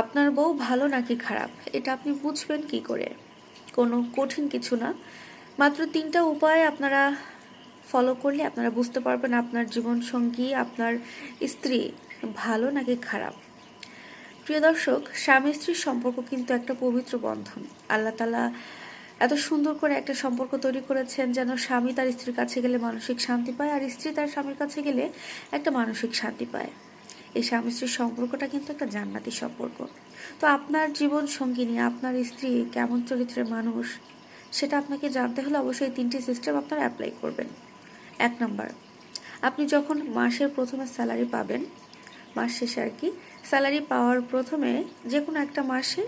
আপনার বউ ভালো নাকি খারাপ? এটা আপনি বুঝবেন কি করে? কোনো কঠিন কিছু না। মাত্র তিনটা উপায় আপনারা ফলো করলে আপনারা বুঝতে পারবেন আপনার জীবনসঙ্গী, আপনার স্ত্রী ভালো নাকি খারাপ। প্রিয় দর্শক, স্বামী স্ত্রীর সম্পর্ক কিন্তু একটা পবিত্র বন্ধন। আল্লাহ তালা এত সুন্দর করে একটা সম্পর্ক তৈরি করেছেন যেন স্বামী তার স্ত্রীর কাছে গেলে মানসিক শান্তি পায় আর স্ত্রী তার স্বামীর কাছে গেলে একটা মানসিক শান্তি পায়। এই স্বামী স্ত্রীর সম্পর্কটা কিন্তু একটা জান্নাতি সম্পর্ক। তো আপনার জীবন সঙ্গিনী, আপনার স্ত্রী কেমন চরিত্রের মানুষ, সেটা আপনাকে জানতে হলে অবশ্যই তিনটি সিস্টেম আপনারা অ্যাপ্লাই করবেন। এক নম্বর, আপনি যখন মাসের প্রথমে স্যালারি পাবেন, মাস শেষে আর কি স্যালারি পাওয়ার প্রথমে যে কোনো একটা মাসে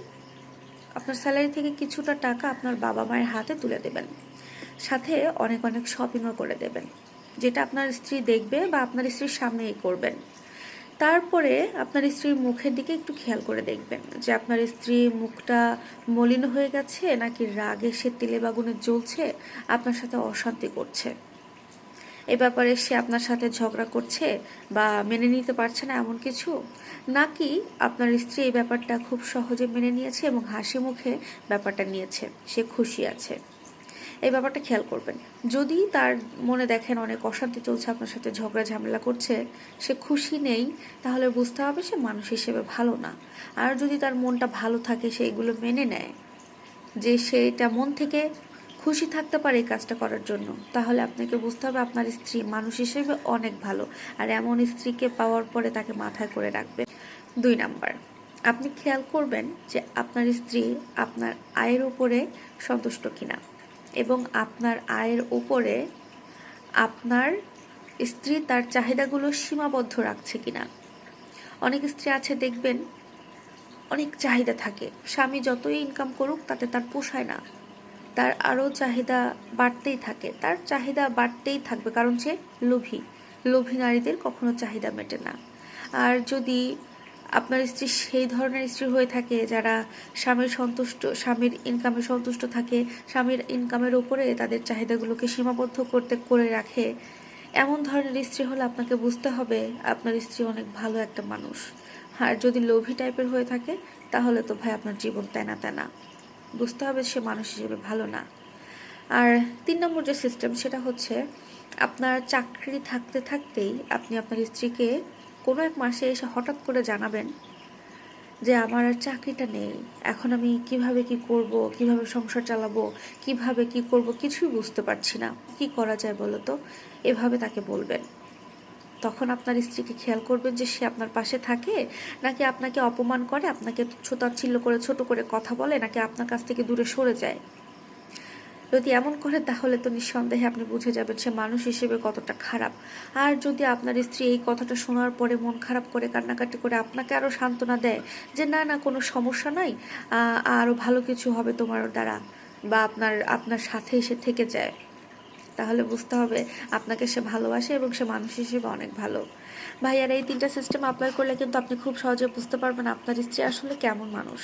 আপনার স্যালারি থেকে কিছুটা টাকা আপনার বাবা মায়ের হাতে তুলে দেবেন। সাথে অনেক অনেক শপিংও করে দেবেন, যেটা আপনার স্ত্রী দেখবে বা আপনার স্ত্রীর সামনেই করবেন। তারপরে আপনার স্ত্রীর মুখের দিকে একটু খেয়াল করে দেখবেন যে আপনার স্ত্রী মুখটা মলিন হয়ে গেছে নাকি রাগে সে তেলে বাগুনে জ্বলছে, আপনার সাথে অশান্তি করছে। এ ব্যাপারে সে আপনার সাথে ঝগড়া করছে বা মেনে নিতে পারছে না এমন কিছু? নাকি আপনার স্ত্রী এই ব্যাপারটা খুব সহজে মেনে নিয়েছে এবং হাসি মুখে ব্যাপারটা নিয়েছে, সে খুশি আছে? এই ব্যাপারটা খেয়াল করবেন। যদি তার মনে দেখেন অনেক অশান্তি চলছে, আপনার সাথে ঝগড়া ঝামেলা করছে, সে খুশি নেই, তাহলে বুঝতে হবে সে মানুষ হিসেবে ভালো না। আর যদি তার মনটা ভালো থাকে, সে এগুলো মেনে নেয়, যে সে এটা মন থেকে খুশি থাকতে পারে এই কাজটা করার জন্য, তাহলে আপনাকে বুঝতে হবে আপনার স্ত্রী মানুষ হিসেবে অনেক ভালো। আর এমন স্ত্রীকে পাওয়ার পরে তাকে মাথায় করে রাখবে। দুই নাম্বার, আপনি খেয়াল করবেন যে আপনার স্ত্রী আপনার আয়ের উপরে সন্তুষ্ট কিনা। এবং আপনার আয়ের উপরে আপনার স্ত্রী তার চাহিদাগুলো সীমাবদ্ধ রাখছে কিনা। অনেক স্ত্রী আছে, দেখবেন, অনেক চাহিদা থাকে। স্বামী যতই ইনকাম করুক, তাতে তার পোষায় না। তার আরও চাহিদা বাড়তেই থাকে। তার চাহিদা বাড়তেই থাকবে, কারণ সে লোভী। লোভী নারীদের কখনো চাহিদা মেটে না। আর যদি আপনার স্ত্রী সেই ধরনের স্ত্রী হয়ে থাকে যারা স্বামীর সন্তুষ্ট, স্বামীর ইনকামে সন্তুষ্ট থাকে, স্বামীর ইনকামের উপরে তাদের চাহিদাগুলোকে সীমাবদ্ধ করতে, করে রাখে। এমন ধরনের স্ত্রী হলে আপনাকে বুঝতে হবে আপনার স্ত্রী অনেক ভালো একটা মানুষ। আর যদি লোভী টাইপের হয়ে থাকে, তাহলে তো ভাই আপনার জীবন তেনা তেনা। বুঝতে হবে সে মানুষ হিসেবে ভালো না। আর তিন নম্বর যে সিস্টেম সেটা হচ্ছে আপনার চাকরি থাকতে থাকতেই আপনি আপনার স্ত্রীকে কোনো এক মাসে এসে হঠাৎ করে জানাবেন যে আমার আর চাকরিটা নেই। এখন আমি কীভাবে কি করব, কীভাবে সংসার চালাবো, কীভাবে কি করব কিছুই বুঝতে পারছি না। কি করা যায় বলো তো? এভাবে তাকে বলবেন। তখন আপনার স্ত্রীকে খেয়াল করবেন যে সে আপনার পাশে থাকে, নাকি আপনাকে অপমান করে, আপনাকে ছোটাচ্ছিল্য করে, ছোট করে কথা বলে, নাকি আপনার কাছ থেকে দূরে সরে যায়। যদি এমন করে, তাহলে তো নিঃসন্দেহে আপনি বুঝে যাবেন সে মানুষ হিসেবে কতটা খারাপ। আর যদি আপনার স্ত্রী এই কথাটা শোনার পরে মন খারাপ করে, কান্নাকাটি করে আপনাকে আরও সান্ত্বনা দেয় যে, না না, কোনো সমস্যা নাই। আরও ভালো কিছু হবে তোমার দ্বারা বা আপনার আপনার সাথে এসে থেকে যায়। তাহলে বুঝতে হবে আপনাকে সে ভালোবাসে এবং সে মানুষ হিসেবে অনেক ভালো। ভাইয়ার এই তিনটা সিস্টেম অ্যাপ্লাই করলে কিন্তু আপনি খুব সহজে বুঝতে পারবেন আপনার স্ত্রী আসলে কেমন মানুষ।